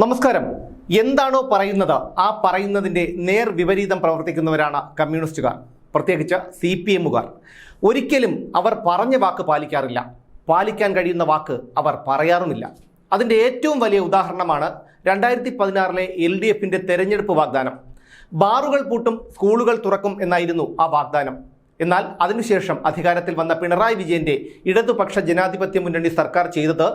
നമസ്കാരം. എന്താണോ പറയുന്നത് ആ പറയുന്നതിന്റെ നേർ വിപരീതം പ്രവർത്തിക്കുന്നവരാണ് കമ്മ്യൂണിസ്റ്റുകാർ പ്രത്യേകിച്ച് സി പി എമ്മുകാർ. ഒരിക്കലും അവർ പറഞ്ഞ വാക്ക് പാലിക്കാറില്ല. പാലിക്കാൻ കഴിയുന്ന വാക്ക് അവർ പറയാറുമില്ല. അതിന്റെ ഏറ്റവും വലിയ ഉദാഹരണമാണ് രണ്ടായിരത്തി പതിനാറിലെ എൽ ഡി എഫിന്റെ തെരഞ്ഞെടുപ്പ് വാഗ്ദാനം. ബാറുകൾ പൂട്ടും സ്കൂളുകൾ തുറക്കും എന്നായിരുന്നു ആ വാഗ്ദാനം. എന്നാൽ അതിനുശേഷം അധികാരത്തിൽ വന്ന പിണറായി വിജയന്റെ ഇടതുപക്ഷ ജനാധിപത്യ മുന്നണി സർക്കാർ ചെയ്തത്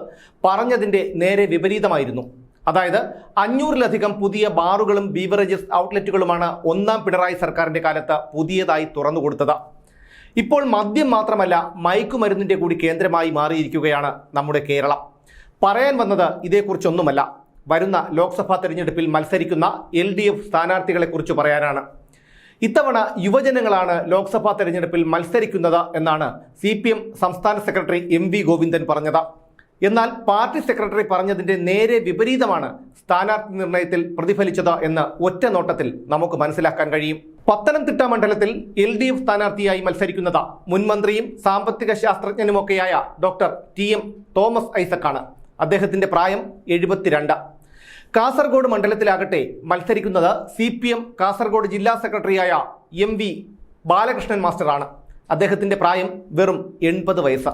പറഞ്ഞതിന്റെ നേരെ വിപരീതമായിരുന്നു. അതായത് അഞ്ഞൂറിലധികം പുതിയ ബാറുകളും ബീവറേജസ് ഔട്ട്ലെറ്റുകളുമാണ് ഒന്നാം പിണറായി സർക്കാരിന്റെ കാലത്ത് പുതിയതായി തുറന്നു കൊടുത്തത്. ഇപ്പോൾ മദ്യം മാത്രമല്ല മയക്കുമരുന്നിന്റെ കൂടി കേന്ദ്രമായി മാറിയിരിക്കുകയാണ് നമ്മുടെ കേരളം. പറയാൻ വന്നത് ഇതേക്കുറിച്ചൊന്നുമല്ല. വരുന്ന ലോക്സഭാ തെരഞ്ഞെടുപ്പിൽ മത്സരിക്കുന്ന എൽ ഡി എഫ് സ്ഥാനാർത്ഥികളെക്കുറിച്ച് പറയാനാണ്. ഇത്തവണ യുവജനങ്ങളാണ് ലോക്സഭാ തെരഞ്ഞെടുപ്പിൽ മത്സരിക്കുന്നത് എന്നാണ് സി സംസ്ഥാന സെക്രട്ടറി എം ഗോവിന്ദൻ പറഞ്ഞത്. എന്നാൽ പാർട്ടി സെക്രട്ടറി പറഞ്ഞതിന്റെ നേരെ വിപരീതമാണ് സ്ഥാനാർത്ഥി നിർണയത്തിൽ പ്രതിഫലിച്ചത് എന്ന് ഒറ്റ നോട്ടത്തിൽ നമുക്ക് മനസ്സിലാക്കാൻ കഴിയും. പത്തനംതിട്ട മണ്ഡലത്തിൽ എൽ ഡി എഫ് സ്ഥാനാർത്ഥിയായി മത്സരിക്കുന്നത് മുൻമന്ത്രിയും സാമ്പത്തിക ശാസ്ത്രജ്ഞനുമൊക്കെയായ ഡോക്ടർ ടി എം തോമസ് ഐസക്കാണ്. അദ്ദേഹത്തിന്റെ പ്രായം എഴുപത്തിരണ്ട്. കാസർഗോഡ് മണ്ഡലത്തിലാകട്ടെ മത്സരിക്കുന്നത് സി പി എം കാസർഗോഡ് ജില്ലാ സെക്രട്ടറിയായ എം വി ബാലകൃഷ്ണൻ മാസ്റ്ററാണ്. അദ്ദേഹത്തിന്റെ പ്രായം വെറും എൺപത് വയസ്സ്.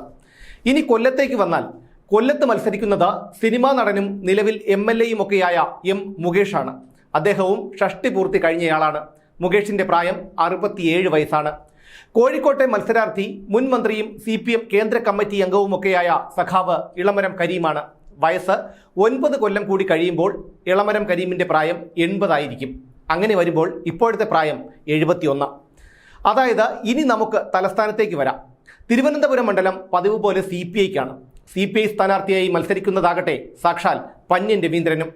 ഇനി കൊല്ലത്തേക്ക് വന്നാൽ കൊല്ലത്ത് മത്സരിക്കുന്നത് സിനിമാ നടനും നിലവിൽ എം എൽ എയും ഒക്കെയായ എം മുകേഷാണ്. അദ്ദേഹവും ഷഷ്ടി പൂർത്തി കഴിഞ്ഞയാളാണ്. മുകേഷിന്റെ പ്രായം അറുപത്തിയേഴ് വയസ്സാണ്. കോഴിക്കോട്ടെ മത്സരാർത്ഥി മുൻ മന്ത്രിയും സി പി എം കേന്ദ്ര കമ്മിറ്റി അംഗവുമൊക്കെയായ സഖാവ് ഇളമരം കരീമാണ്. വയസ്സ് ഒൻപത് കൊല്ലം കൂടി കഴിയുമ്പോൾ ഇളമരം കരീമിന്റെ പ്രായം എൺപതായിരിക്കും. അങ്ങനെ വരുമ്പോൾ ഇപ്പോഴത്തെ പ്രായം എഴുപത്തിയൊന്ന്. അതായത് ഇനി നമുക്ക് തലസ്ഥാനത്തേക്ക് വരാം. തിരുവനന്തപുരം മണ്ഡലം പതിവ് പോലെ സി പി ഐക്കാണ്. സി പി ഐ സ്ഥാനാർത്ഥിയായി മത്സരിക്കുന്നതാകട്ടെ സാക്ഷാൽ പന്യൻ രവീന്ദ്രനും.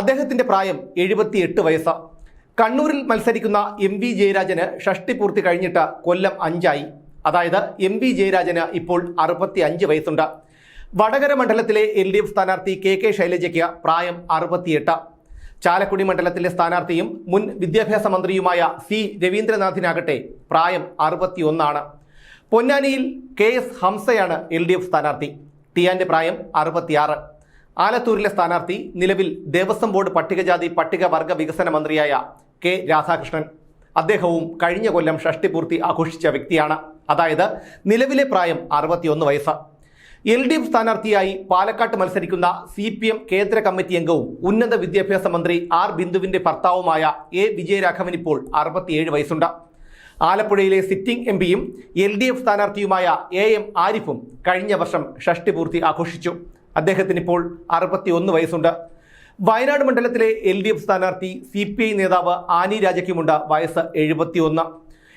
അദ്ദേഹത്തിന്റെ പ്രായം എഴുപത്തിയെട്ട് വയസ്സ്. കണ്ണൂരിൽ മത്സരിക്കുന്ന എം വി ജയരാജന് ഷഷ്ടി പൂർത്തി കഴിഞ്ഞിട്ട് കൊല്ലം അഞ്ചായി. അതായത് എം വി ജയരാജന് ഇപ്പോൾ അറുപത്തി അഞ്ച് വയസ്സുണ്ട്. വടകര മണ്ഡലത്തിലെ എൽ ഡി എഫ് സ്ഥാനാർത്ഥി കെ കെ ശൈലജയ്ക്ക് പ്രായം അറുപത്തിയെട്ട്. ചാലക്കുടി മണ്ഡലത്തിലെ സ്ഥാനാർത്ഥിയും മുൻ വിദ്യാഭ്യാസ മന്ത്രിയുമായ സി രവീന്ദ്രനാഥിനാകട്ടെ പ്രായം അറുപത്തിയൊന്നാണ്. പൊന്നാനിയിൽ കെ എസ് ഹംസയാണ് എൽ ഡി എഫ് സ്ഥാനാർത്ഥി. ടിയാന്റെ പ്രായം അറുപത്തിയാറ്. ആലത്തൂരിലെ സ്ഥാനാർത്ഥി നിലവിൽ ദേവസ്വം ബോർഡ് പട്ടികജാതി പട്ടികവർഗ വികസന മന്ത്രിയായ കെ രാധാകൃഷ്ണൻ. അദ്ദേഹവും കഴിഞ്ഞ കൊല്ലം ഷഷ്ടിപൂർത്തി ആഘോഷിച്ച വ്യക്തിയാണ്. അതായത് നിലവിലെ പ്രായം അറുപത്തിയൊന്ന് വയസ്സ്. എൽ ഡി എഫ് സ്ഥാനാർത്ഥിയായി പാലക്കാട്ട് മത്സരിക്കുന്ന സി പി എം കേന്ദ്ര കമ്മിറ്റി അംഗവും ഉന്നത വിദ്യാഭ്യാസ മന്ത്രി ആർ ബിന്ദുവിന്റെ ഭർത്താവുമായ എ വിജയരാഘവൻ ഇപ്പോൾ അറുപത്തിയേഴ് വയസ്സുണ്ട്. ആലപ്പുഴയിലെ സിറ്റിംഗ് എം പിയും എൽ ഡി എഫ് സ്ഥാനാർത്ഥിയുമായ എ എം ആരിഫും കഴിഞ്ഞ വർഷം ഷഷ്ടിപൂർത്തി ആഘോഷിച്ചു. അദ്ദേഹത്തിന് ഇപ്പോൾ അറുപത്തിയൊന്ന് വയസ്സുണ്ട്. വയനാട് മണ്ഡലത്തിലെ എൽ ഡി എഫ് സ്ഥാനാർത്ഥി സി പി ഐ നേതാവ് ആനി രാജയ്ക്കുമുണ്ട് വയസ്സ് എഴുപത്തിയൊന്ന്.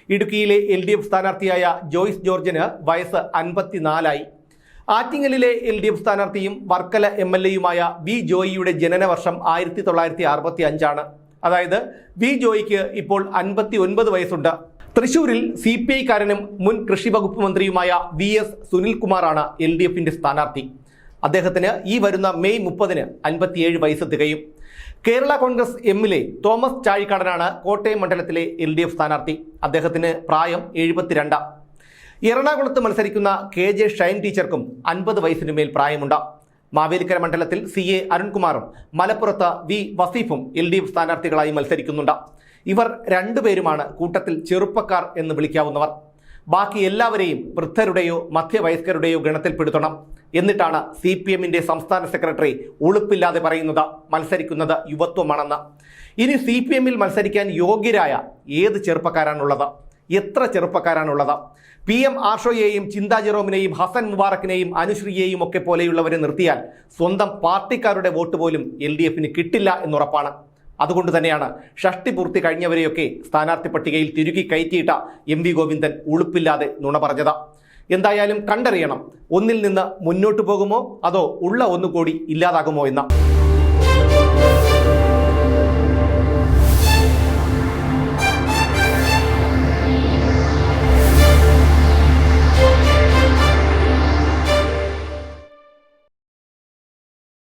ഇടുക്കിയിലെ എൽ ഡി എഫ് സ്ഥാനാർത്ഥിയായ ജോയ്സ് ജോർജിന് വയസ്സ് അൻപത്തിനാലായി. ആറ്റിങ്ങലിലെ എൽ ഡി എഫ് സ്ഥാനാർത്ഥിയും വർക്കല എം എൽ എയുമായ വി ജോയിയുടെ ജനനവർഷം ആയിരത്തി തൊള്ളായിരത്തി അറുപത്തി അഞ്ചാണ് അതായത് വി ജോയിക്ക് ഇപ്പോൾ അൻപത്തി ഒൻപത് വയസ്സുണ്ട്. തൃശൂരിൽ സി പി ഐക്കാരനും മുൻ കൃഷി വകുപ്പ് മന്ത്രിയുമായ വി എസ് സുനിൽകുമാറാണ് എൽ ഡി എഫിന്റെ സ്ഥാനാർത്ഥി. അദ്ദേഹത്തിന് ഈ വരുന്ന മെയ് മുപ്പതിന് അൻപത്തിയേഴ് വയസ്സ് തികയും കേരള കോൺഗ്രസ് എമ്മിലെ തോമസ് ചാഴിക്കാടനാണ് കോട്ടയം മണ്ഡലത്തിലെ എൽ ഡി എഫ് സ്ഥാനാർത്ഥി. അദ്ദേഹത്തിന് പ്രായം എഴുപത്തിരണ്ട്. എറണാകുളത്ത് മത്സരിക്കുന്ന കെ ജെ ഷൈൻ ടീച്ചർക്കും അൻപത് വയസ്സിനു മേൽ പ്രായമുണ്ട്. മാവേലിക്കര മണ്ഡലത്തിൽ സി എ അരുൺകുമാറും മലപ്പുറത്ത് വി വസീഫും എൽ ഡി എഫ് സ്ഥാനാർത്ഥികളായി മത്സരിക്കുന്നുണ്ട്. ഇവർ രണ്ടുപേരുമാണ് കൂട്ടത്തിൽ ചെറുപ്പക്കാർ എന്ന് വിളിക്കാവുന്നവർ. ബാക്കി എല്ലാവരെയും വൃദ്ധരുടെയോ മധ്യവയസ്കരുടെയോ ഗണത്തിൽപ്പെടുത്തണം. എന്നിട്ടാണ് സി പി എമ്മിന്റെ സംസ്ഥാന സെക്രട്ടറി ഉളുപ്പില്ലാതെ പറയുന്നത് മത്സരിക്കുന്നത് യുവത്വമാണെന്ന്. ഇനി സി പി എമ്മിൽ മത്സരിക്കാൻ യോഗ്യരായ ഏത് ചെറുപ്പക്കാരാണുള്ളത്? എത്ര ചെറുപ്പക്കാരാണുള്ളത്? പി എം ആഷോയെയും ചിന്താ ജെറോമിനെയും ഹസൻ മുബാറക്കിനെയും അനുശ്രീയെയും ഒക്കെ പോലെയുള്ളവരെ നിർത്തിയാൽ സ്വന്തം പാർട്ടിക്കാരുടെ വോട്ട് പോലും എൽ ഡി എഫിന് കിട്ടില്ല എന്നുറപ്പാണ് അതുകൊണ്ട് തന്നെയാണ് ഷഷ്ടി പൂർത്തി കഴിഞ്ഞവരെയൊക്കെ സ്ഥാനാർത്ഥി പട്ടികയിൽ തിരുകി കയറ്റിയിട്ട എം വി ഗോവിന്ദൻ ഉളുപ്പില്ലാതെ നുണ പറഞ്ഞത്. എന്തായാലും കണ്ടറിയണം ഒന്നിൽ നിന്ന് മുന്നോട്ടു പോകുമോ അതോ ഉള്ള ഒന്നുകൂടി ഇല്ലാതാകുമോ എന്ന്.